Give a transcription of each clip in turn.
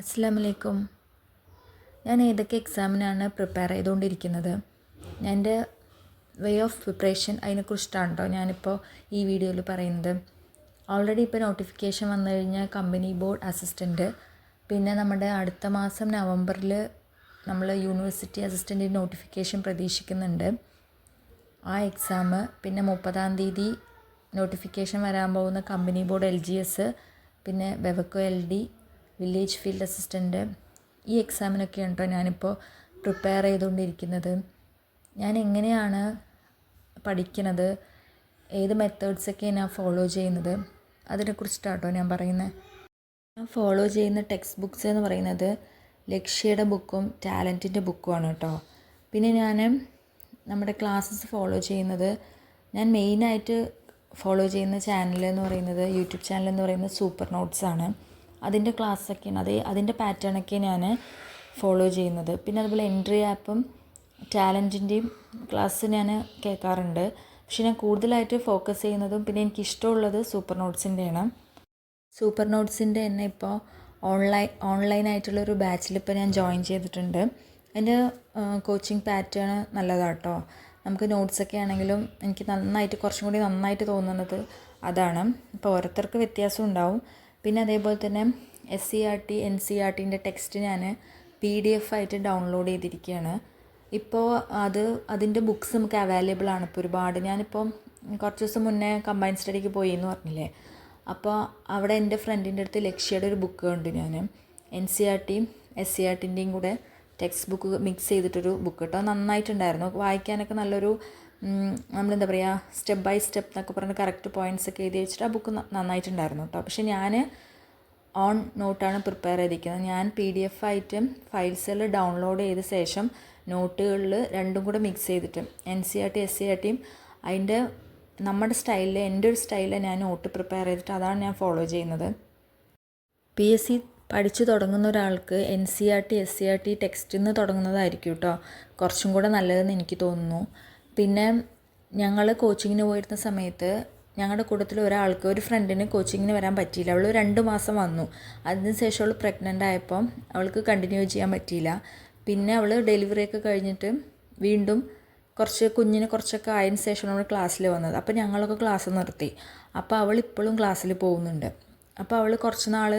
അസ്സാം വലൈക്കും ഞാൻ ഏതൊക്കെ എക്സാമിനാണ് പ്രിപ്പയർ ചെയ്തുകൊണ്ടിരിക്കുന്നത്? ഞാൻ എന്റെ വേ ഓഫ് പ്രിപ്പറേഷൻ അതിനെക്കുറിച്ചിട്ടാണ് ഞാനിപ്പോൾ ഈ വീഡിയോയിൽ പറയുന്നത്. ഓൾറെഡി ഇപ്പോൾ നോട്ടിഫിക്കേഷൻ വന്നു കഴിഞ്ഞാൽ കമ്പനി ബോർഡ് അസിസ്റ്റന്റ് പിന്നെ നമ്മുടെ അടുത്ത മാസം നവംബറിൽ നമ്മൾ യൂണിവേഴ്സിറ്റി അസിസ്റ്റന്റിന്റെ നോട്ടിഫിക്കേഷൻ പ്രതീക്ഷിക്കുന്നുണ്ട്. ആ എക്സാം പിന്നെ മുപ്പതാം തീയതി നോട്ടിഫിക്കേഷൻ വരാൻ പോകുന്ന company board L G S പിന്നെ Bevco L D village field assistant ഈ എക്സാമിനൊക്കെയാണ് കേട്ടോ ഞാനിപ്പോൾ പ്രിപ്പയർ ചെയ്തുകൊണ്ടിരിക്കുന്നത്. ഞാൻ എങ്ങനെയാണ് പഠിക്കുന്നത്? ഏത് മെത്തേഡ്സൊക്കെ ഞാൻ ഫോളോ ചെയ്യുന്നത്? അതിനെക്കുറിച്ചിട്ടാണ് കേട്ടോ ഞാൻ പറയുന്നത്. ഞാൻ ഫോളോ ചെയ്യുന്ന ടെക്സ്റ്റ് ബുക്ക്സ് എന്ന് പറയുന്നത് ലക്ഷ്യയുടെ ബുക്കും ടാലന്റിന്റെ ബുക്കുമാണ് കേട്ടോ. പിന്നെ ഞാൻ നമ്മുടെ ക്ലാസ്സസ് ഫോളോ ചെയ്യുന്നത് ഞാൻ മെയിനായിട്ട് ഫോളോ ചെയ്യുന്ന ചാനൽ എന്ന് പറയുന്നത് യൂട്യൂബ് ചാനൽ എന്ന് പറയുന്നത് സൂപ്പർ നോട്ട്സ് ആണ് അതിന്റെ ക്ലാസ്സൊക്കെയാണ്. അതേ അതിന്റെ പാറ്റേണൊക്കെ ഞാൻ ഫോളോ ചെയ്യുന്നത്. പിന്നെ അതുപോലെ എൻട്രി ആപ്പും ടാലന്റിന്റെയും ക്ലാസ് ഞാൻ കേൾക്കാറുണ്ട്. പക്ഷെ ഞാൻ കൂടുതലായിട്ട് ഫോക്കസ് ചെയ്യുന്നതും പിന്നെ എനിക്ക് ഇഷ്ടമുള്ളത് സൂപ്പർ നോട്ട്സിന്റെയാണ്. സൂപ്പർ നോട്ട്സിന്റെ തന്നെ ഇപ്പോൾ ഓൺലൈൻ ഓൺലൈനായിട്ടുള്ളൊരു ബാച്ചിൽ ഇപ്പോൾ ഞാൻ ജോയിൻ ചെയ്തിട്ടുണ്ട്. അതിന്റെ കോച്ചിങ് പാറ്റേൺ നല്ലതാണ് കേട്ടോ നമുക്ക് നോട്ട്സൊക്കെ ആണെങ്കിലും എനിക്ക് നന്നായിട്ട് കുറച്ചും കൂടി നന്നായിട്ട് തോന്നുന്നത് അതാണ്. ഇപ്പോൾ ഓരോരുത്തർക്ക് വ്യത്യാസം ഉണ്ടാവും. പിന്നെ അതേപോലെ തന്നെ S C R T N C R ടീന്റെ text ഞാൻ പി ഡി എഫ് ആയിട്ട് ഡൗൺലോഡ് ചെയ്തിരിക്കുകയാണ് ഇപ്പോൾ അത് അതിന്റെ ബുക്ക്സ് നമുക്ക് അവൈലബിൾ ആണ് ഇപ്പോൾ ഒരുപാട്. ഞാനിപ്പോൾ കുറച്ച് ദിവസം മുന്നേ കമ്പൈൻ സ്റ്റഡിക്ക് പോയി എന്ന് പറഞ്ഞില്ലേ? അപ്പോൾ അവിടെ എന്റെ ഫ്രണ്ടിന്റെ അടുത്ത് ലക്ഷ്യയുടെ ഒരു ബുക്ക് ഉണ്ട് ഞാൻ. എൻ സി ആർ ടിയും എസ് സി ആർ ടിന്റെയും കൂടെ ടെക്സ്റ്റ് ബുക്ക് മിക്സ് ചെയ്തിട്ടൊരു ബുക്ക് കേട്ടോ നന്നായിട്ടുണ്ടായിരുന്നു. വായിക്കാനൊക്കെ നല്ലൊരു നമ്മളെന്താ പറയുക സ്റ്റെപ്പ് ബൈ സ്റ്റെപ്പ് എന്നൊക്കെ പറഞ്ഞ് കറക്റ്റ് പോയിന്റ്സ് ഒക്കെ എഴുതി വെച്ചിട്ട് ആ ബുക്ക് നന്നായിട്ടുണ്ടായിരുന്നു കേട്ടോ പക്ഷേ ഞാൻ ഓൺ നോട്ടാണ് പ്രിപ്പയർ ചെയ്തിരിക്കുന്നത്. ഞാൻ പി ഡി എഫ് ആയിട്ടും ഫയൽസിൽ ഡൗൺലോഡ് ചെയ്ത ശേഷം നോട്ടുകളിൽ രണ്ടും കൂടെ മിക്സ് ചെയ്തിട്ട് N C R T S C R ടിയും അതിന്റെ നമ്മുടെ സ്റ്റൈലിൽ എന്റെ ഒരു സ്റ്റൈലിൽ ഞാൻ നോട്ട് പ്രിപ്പയർ ചെയ്തിട്ട് അതാണ് ഞാൻ ഫോളോ ചെയ്യുന്നത്. പി എസ് സി പഠിച്ചു തുടങ്ങുന്ന ഒരാൾക്ക് N C R T S C R T ടെക്സ്റ്റിൽ നിന്ന് തുടങ്ങുന്നതായിരിക്കും കേട്ടോ കുറച്ചും കൂടെ നല്ലതെന്ന് എനിക്ക് തോന്നുന്നു. പിന്നെ ഞങ്ങൾ കോച്ചിങ്ങിന് പോയിരുന്ന സമയത്ത് ഞങ്ങളുടെ കൂട്ടത്തിൽ ഒരാൾക്ക് ഒരു ഫ്രണ്ടിന് കോച്ചിങ്ങിന് വരാൻ പറ്റിയില്ല. അവൾ രണ്ട് മാസം വന്നു. അതിന് ശേഷം അവൾ പ്രഗ്നന്റ് ആയപ്പം അവൾക്ക് കണ്ടിന്യൂ ചെയ്യാൻ പറ്റിയില്ല. പിന്നെ അവൾ ഡെലിവറി ഒക്കെ കഴിഞ്ഞിട്ട് വീണ്ടും കുറച്ച് കുഞ്ഞിന് കുറച്ചൊക്കെ ആയതിന് ശേഷമാണ് അവൾ ക്ലാസ്സിൽ വന്നത്. അപ്പോൾ ഞങ്ങളൊക്കെ ക്ലാസ് നിർത്തി. അപ്പോൾ അവൾ ഇപ്പോഴും ക്ലാസ്സിൽ പോകുന്നുണ്ട്. അപ്പോൾ അവൾ കുറച്ച് നാൾ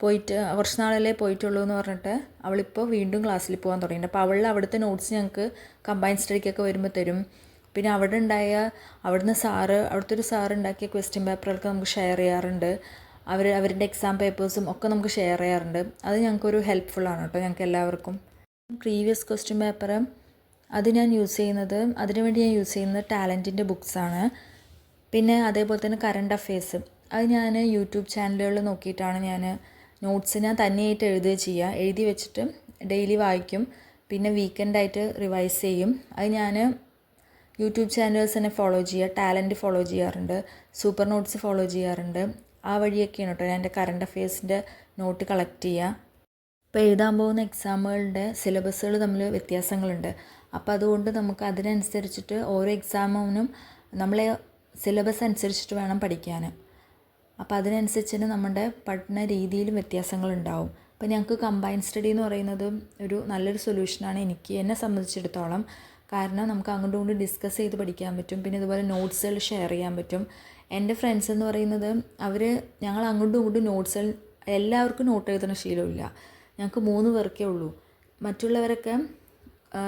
പോയിട്ട് കുറച്ച് നാളല്ലേ പോയിട്ടുള്ളൂ എന്ന് പറഞ്ഞിട്ട് അവളിപ്പോൾ വീണ്ടും ക്ലാസ്സിൽ പോകാൻ തുടങ്ങിയിട്ടുണ്ട്. അപ്പോൾ അവളുടെ അവിടുത്തെ നോട്ട്സ് ഞങ്ങൾക്ക് കമ്പൈൻ സ്റ്റഡിക്കൊക്കെ വരുമ്പോൾ തരും. പിന്നെ അവിടെ ഉണ്ടായ അവിടുന്ന് സാറ് അവിടുത്തെ ഒരു സാറ് ഉണ്ടാക്കിയ ക്വസ്റ്റ്യൻ പേപ്പറുകളൊക്കെ നമുക്ക് ഷെയർ ചെയ്യാറുണ്ട്. അവർ അവരുടെ എക്സാം പേപ്പേഴ്സും ഒക്കെ നമുക്ക് ഷെയർ ചെയ്യാറുണ്ട്. അത് ഞങ്ങൾക്കൊരു ഹെൽപ്ഫുള്ളാണ് കേട്ടോ ഞങ്ങൾക്ക് എല്ലാവർക്കും. പ്രീവിയസ് ക്വസ്റ്റ്യൻ പേപ്പർ അത് ഞാൻ യൂസ് ചെയ്യുന്നത് അതിനുവേണ്ടി ഞാൻ യൂസ് ചെയ്യുന്നത് ടാലന്റിന്റെ ബുക്സാണ് പിന്നെ അതേപോലെ തന്നെ കറണ്ട് അഫെയർസ് അത് ഞാൻ യൂട്യൂബ് ചാനലുകളിൽ നോക്കിയിട്ടാണ് ഞാൻ നോട്ട്സ് ഞാൻ തന്നെയായിട്ട് എഴുതുക ചെയ്യുക. എഴുതി വെച്ചിട്ട് ഡെയിലി വായിക്കും. പിന്നെ വീക്കെൻഡായിട്ട് റിവൈസ് ചെയ്യും. അത് ഞാൻ യൂട്യൂബ് ചാനൽസ് തന്നെ ഫോളോ ചെയ്യുക ടാലന്റ് ഫോളോ ചെയ്യാറുണ്ട് സൂപ്പർ നോട്ട്സ് ഫോളോ ചെയ്യാറുണ്ട്. ആ വഴിയൊക്കെയാണ് കേട്ടോ ഞാൻ എന്റെ കറണ്ട് അഫയേഴ്സിന്റെ നോട്ട് കളക്ട് ചെയ്യുക. ഇപ്പോൾ എഴുതാൻ പോകുന്ന എക്സാമുകളുടെ സിലബസുകൾ തമ്മിൽ വ്യത്യാസങ്ങളുണ്ട്. അപ്പോൾ അതുകൊണ്ട് നമുക്ക് അതിനനുസരിച്ചിട്ട് ഓരോ എക്സാമിനും നമ്മളെ സിലബസ് അനുസരിച്ചിട്ട് വേണം പഠിക്കാൻ. അപ്പോൾ അതിനനുസരിച്ചിട്ട് നമ്മുടെ പഠന രീതിയിലും വ്യത്യാസങ്ങളുണ്ടാവും അപ്പോൾ ഞങ്ങൾക്ക് കമ്പൈൻ സ്റ്റഡി എന്ന് പറയുന്നത് ഒരു നല്ലൊരു സൊല്യൂഷനാണ് എനിക്ക് എന്നെ സംബന്ധിച്ചിടത്തോളം കാരണം നമുക്ക് അങ്ങോട്ടും ഇങ്ങോട്ടും ഡിസ്കസ് ചെയ്ത് പഠിക്കാൻ പറ്റും. പിന്നെ ഇതുപോലെ നോട്ട്സുകൾ ഷെയർ ചെയ്യാൻ പറ്റും. എന്റെ ഫ്രണ്ട്സ് എന്ന് പറയുന്നത് അവർ ഞങ്ങൾ അങ്ങോട്ടും ഇങ്ങോട്ടും നോട്ട്സുകൾ എല്ലാവർക്കും നോട്ട് എഴുതുന്ന ശീലമില്ല. ഞങ്ങൾക്ക് മൂന്ന് പേർക്കേ ഉള്ളൂ. മറ്റുള്ളവരൊക്കെ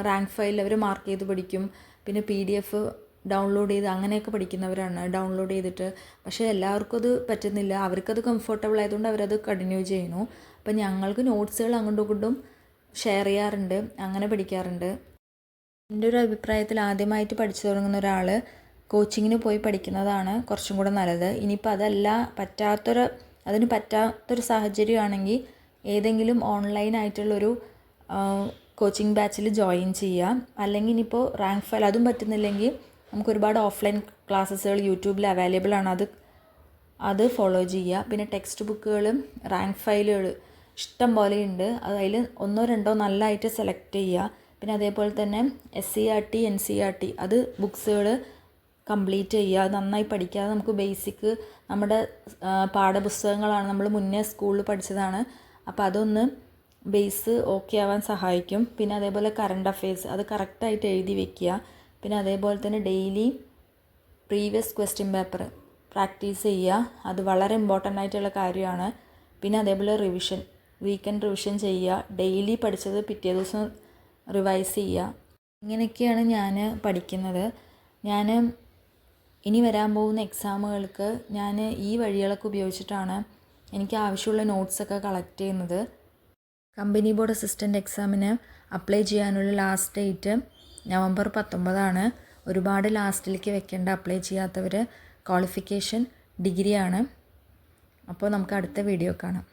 റാങ്ക് ഫയലിൽ അവർ മാർക്ക് ചെയ്ത് പഠിക്കും. പിന്നെ പി ഡി എഫ് ഡൗൺലോഡ് ചെയ്ത് അങ്ങനെയൊക്കെ പഠിക്കുന്നവരാണ്. ഡൗൺലോഡ് ചെയ്തിട്ട് പക്ഷേ എല്ലാവർക്കും അത് പറ്റുന്നില്ല. അവർക്കത് കംഫർട്ടബിൾ ആയതുകൊണ്ട് അവരത് കണ്ടിന്യൂ ചെയ്യുന്നു. അപ്പം ഞങ്ങൾക്ക് നോട്ട്സുകൾ അങ്ങോട്ടും ഇങ്ങോട്ടും ഷെയർ ചെയ്യാറുണ്ട്. അങ്ങനെ പഠിക്കാറുണ്ട്. എന്റെ ഒരു അഭിപ്രായത്തിൽ ആദ്യമായിട്ട് പഠിച്ചു തുടങ്ങുന്ന ഒരാൾ കോച്ചിങ്ങിന് പോയി പഠിക്കുന്നതാണ് കുറച്ചും കൂടെ നല്ലത്. ഇനിയിപ്പോൾ അതല്ല പറ്റാത്തൊരു അതിന് പറ്റാത്തൊരു സാഹചര്യമാണെങ്കിൽ ഏതെങ്കിലും ഓൺലൈൻ ഓൺലൈനായിട്ടുള്ളൊരു കോച്ചിങ് ബാച്ചിൽ ജോയിൻ ചെയ്യുക അല്ലെങ്കിൽ ഇനിയിപ്പോൾ റാങ്ക് ഫയൽ അതും പറ്റുന്നില്ലെങ്കിൽ നമുക്ക് ഒരുപാട് ഓഫ്ലൈൻ ക്ലാസ്സസുകൾ യൂട്യൂബിൽ അവൈലബിൾ ആണ്. അത് അത് ഫോളോ ചെയ്യുക. പിന്നെ ടെക്സ്റ്റ് ബുക്കുകളും റാങ്ക് ഫയലുകൾ ഇഷ്ടം പോലെയുണ്ട് അതിൽ ഒന്നോ രണ്ടോ നല്ലതായിട്ട് സെലക്ട് ചെയ്യുക. പിന്നെ അതേപോലെ തന്നെ S C R T N C R T അത് ബുക്സുകൾ കംപ്ലീറ്റ് ചെയ്യുക. അത് നന്നായി പഠിക്കാതെ നമുക്ക് ബേസിക് നമ്മുടെ പാഠപുസ്തകങ്ങളാണ് നമ്മൾ മുന്നേ സ്കൂളിൽ പഠിച്ചതാണ്. അപ്പോൾ അതൊന്ന് ബേസ് ഓക്കെ ആവാൻ സഹായിക്കും. പിന്നെ അതേപോലെ കറണ്ട് അഫയേഴ്സ് അത് കറക്റ്റായിട്ട് എഴുതി വെക്കുക. പിന്നെ അതേപോലെ തന്നെ daily previous question paper practice ചെയ്യുക. അത് വളരെ ഇമ്പോർട്ടന്റ് ആയിട്ടുള്ള കാര്യമാണ്. പിന്നെ അതേപോലെ റിവിഷൻ വീക്കെൻഡ് റിവിഷൻ ചെയ്യുക. ഡെയിലി പഠിച്ചത് പിറ്റേ ദിവസം റിവൈസ് ചെയ്യുക. ഇങ്ങനെയൊക്കെയാണ് ഞാൻ പഠിക്കുന്നത്. ഞാൻ ഇനി വരാൻ പോകുന്ന എക്സാമുകൾക്ക് ഞാൻ ഈ വഴികളൊക്കെ ഉപയോഗിച്ചിട്ടാണ് എനിക്ക് ആവശ്യമുള്ള നോട്ട്സൊക്കെ കളക്ട് ചെയ്യുന്നത്. കമ്പനി ബോർഡ് അസിസ്റ്റന്റ് എക്സാമിന് അപ്ലൈ ചെയ്യാനുള്ള ലാസ്റ്റ് ഡേറ്റ് നവംബർ പത്തൊമ്പതാണ്. ഒരുപാട് ലാസ്റ്റിലേക്ക് വെക്കേണ്ട അപ്ലൈ ചെയ്യാത്തവർ ക്വാളിഫിക്കേഷൻ ഡിഗ്രിയാണ് അപ്പോൾ നമുക്ക് അടുത്ത വീഡിയോ കാണാം.